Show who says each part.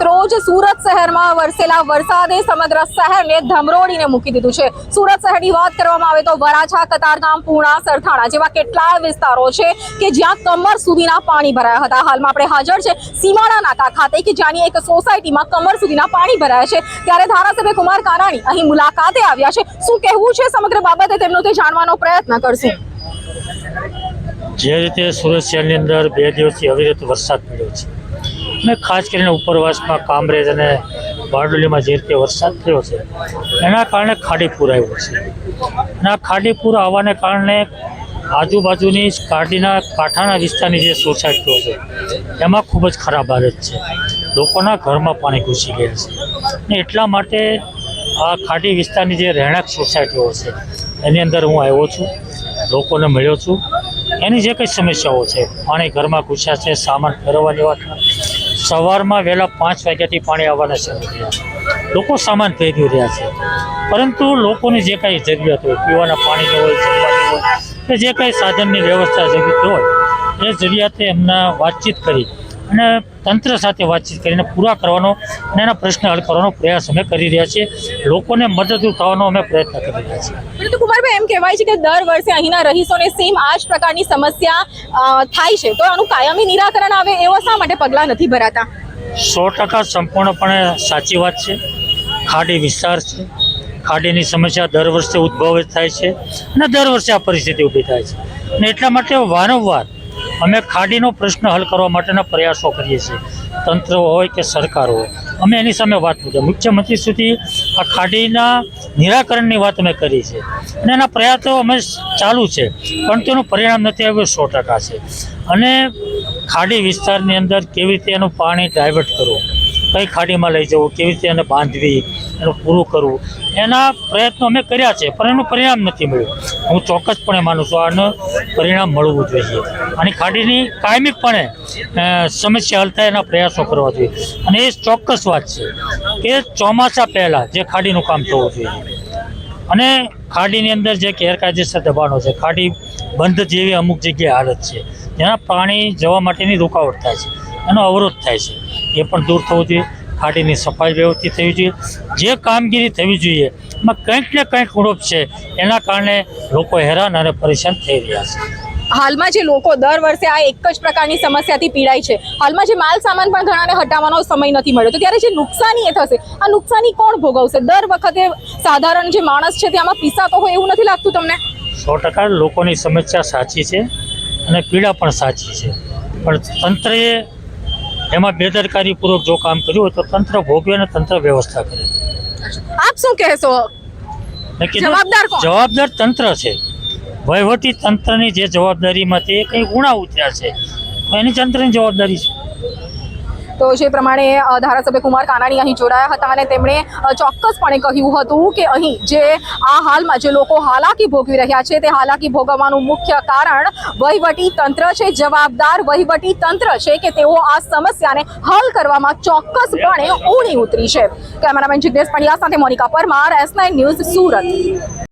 Speaker 1: રોજ સુરત શહેરમાં વરસેલા વરસાદે સમગ્ર શહેરને ધમરોડીને મૂકી દીધું છે. સુરત શહેરની વાત કરવામાં આવે તો વરાછા, કતારગામ પૂર્ણા સરથાણા જેવા કેટલાય વિસ્તારો છે કે જ્યાં કમર સુધીના પાણી ભરાયા હતા. હાલમાં આપણે હાજર છે સીમાડા નાકા ખાતે કે જ્યાંની એક સોસાયટીમાં કમર સુધીના પાણી ભરાયા છે. ત્યારે ધારાસભ્ય કુમાર કાનાણી અહીં મુલાકાતે આવ્યા છે. શું કહેવું છે સમગ્ર બાબતે તેમનો તે જાણવાનો પ્રયત્ન કરશું.
Speaker 2: જે રીતે સુરત શહેરની અંદર બે દિવસથી અવિરત વરસાદ પડ્યો છે. અને ખાસ કરીને ઉપરવાસમાં કામરેજ અને બારડોલીમાં જે રીતે વરસાદ થયો છે, એના કારણે ખાડીપુર આવ્યો છે. અને આ ખાડીપુર આવવાને કારણે આજુબાજુની કાઢીના કાંઠાના વિસ્તારની જે સોસાયટીઓ છે, એમાં ખૂબ જ ખરાબ હાલત છે. લોકોના ઘરમાં પાણી ઘૂસી ગયા છે. અને એટલા માટે આ ખાડી વિસ્તારની જે રહેણાંક સોસાયટીઓ છે, એની અંદર હું આવ્યો છું, લોકોને મળ્યો છું. એની જે કંઈ સમસ્યાઓ છે, પાણી ઘરમાં ઘૂસ્યા છે, સામાન ફેરવવાની વાત સવારમાં વહેલા પાંચ વાગ્યાથી પાણી આવવાના શરૂ થયા. લોકો સામાન ફેરવી રહ્યા છે. પરંતુ લોકોની જે કાંઈ જરૂરિયાત હોય, પીવાના પાણીની હોય, જમવાની હોય, કે જે કાંઈ સાધનની વ્યવસ્થા જરૂરત હોય, એ જરૂરિયાતે એમના વાતચીત કરી અને તંત્ર સાથે વાતચીત કરીને પૂરા કરવાનો અને એના પ્રશ્ન હલ કરવાનો પ્રયાસ અમે કરી રહ્યા છીએ. લોકોને મદદરૂપ થવાનો અમે પ્રયત્ન કરી રહ્યા છીએ.
Speaker 1: પરંતુ કુમારભાઈ એમ કહેવાય છે કે દર વર્ષે અહીંના રહીશોને સેમ આ જ પ્રકારની સમસ્યા થાય છે. તો આનું કાયમી નિરાકરણ આવે એવા શા માટે પગલાં નથી ભરાતા?
Speaker 2: સો ટકા સંપૂર્ણપણે સાચી વાત છે. ખાડી વિસ્તાર છે. ખાડીની સમસ્યા દર વર્ષે ઉદ્ભવ થાય છે અને દર વર્ષે આ પરિસ્થિતિ ઊભી થાય છે. અને એટલા માટે વારંવાર અમે ખાડીનો પ્રશ્ન હલ કરવા માટેના પ્રયાસો કરીએ છીએ. તંત્ર હોય કે સરકાર હોય. અમે એની સામે વાત મૂકીએ મુખ્યમંત્રી સુધી આ ખાડીના નિરાકરણની વાત અમે કરી છે. અને એના પ્રયાસો અમે ચાલુ છે. પણ તેનું પરિણામ નથી આવ્યું સો ટકા છે. અને ખાડી વિસ્તારની અંદર કેવી રીતે એનું પાણી ડાયવર્ટ કરવું? કઈ ખાડીમાં લઈ જવું, કેવી રીતે એને બાંધવી, એનું પૂરું કરવું, એના પ્રયત્નો અમે કર્યા છે, પણ એનું પરિણામ નથી મળ્યું. હું ચોક્કસપણે માનું છું, આનું પરિણામ મળવું જોઈએ. અને ખાડીની કાયમિકપણે સમસ્યા હલ થાય એના પ્રયાસો કરવા જોઈએ. અને એ ચોક્કસ વાત છે કે ચોમાસા પહેલાં જે ખાડીનું કામ થવું જોઈએ. અને ખાડીની અંદર જે ગેરકાયદેસર દબાણો છે, ખાડી બંધ જેવી અમુક જગ્યાએ હાલત છે, જેના પાણી જવા માટેની રૂકાવટ થાય છે, એનો અવરોધ થાય છે. એ પણ દૂર થવું જોઈએ ખાડીની સફાઈ વ્યવસ્થિત થવી જોઈએ. જે કામગીરી થવી જોઈએ એમાં કંઈક ને કંઈક ઉણપ છે. એના કારણે લોકો હેરાન અને પરેશાન થઈ રહ્યા છે.
Speaker 1: હાલમાં જે લોકો દર વર્ષે આ એક જ પ્રકારની સમસ્યાથી પીડાય છે હાલમાં જે માલ સામાન પણ ઘણાને હટાવવાનો સમય નથી મળ્યો તો ત્યારે જે નુકસાની એ થશે આ નુકસાની કોણ ભોગવશે? દર વખતે સાધારણ જે માણસ છે તે આમાં પીસાતો હોય એવું નથી લાગતું તમને?
Speaker 2: સો ટકા લોકોની સમસ્યા સાચી છે અને પીડા પણ સાચી છે. પણ તંત્રએ એમાં બેદરકારીપૂર્વક જો કામ કર્યું હોય તો તંત્ર ભોગવે અને તંત્ર વ્યવસ્થા કરે.
Speaker 1: આપ શું કહેશો? જવાબદાર
Speaker 2: જવાબદાર તંત્ર છે. વહીવટી તંત્રની જે જવાબદારીમાંથી એ કંઈ ગુણા ઉતર્યા છે. તો એની તંત્રની જવાબદારી છે
Speaker 1: તો જે પ્રમાણે ધારાસભ્ય કુમાર કાનાણી અહીં જોડાયા હતા અને તેમણે ચોક્કસપણે કહ્યું હતું કે અહીં જે, આ હાલમાં જે લોકો હાલાકી ભોગવી રહ્યા છે, તે હાલાકી ભોગવવાનું મુખ્ય કારણ વહીવટી તંત્ર છે, જવાબદાર વહીવટી તંત્ર છે કે તેઓ આ સમસ્યાને હલ કરવામાં ચોક્કસપણે ઊણી ઉતરી છે. કેમેરામેન જિગ્નેશ પંડ્યા સાથે Monika Parmar, S nine news Surat.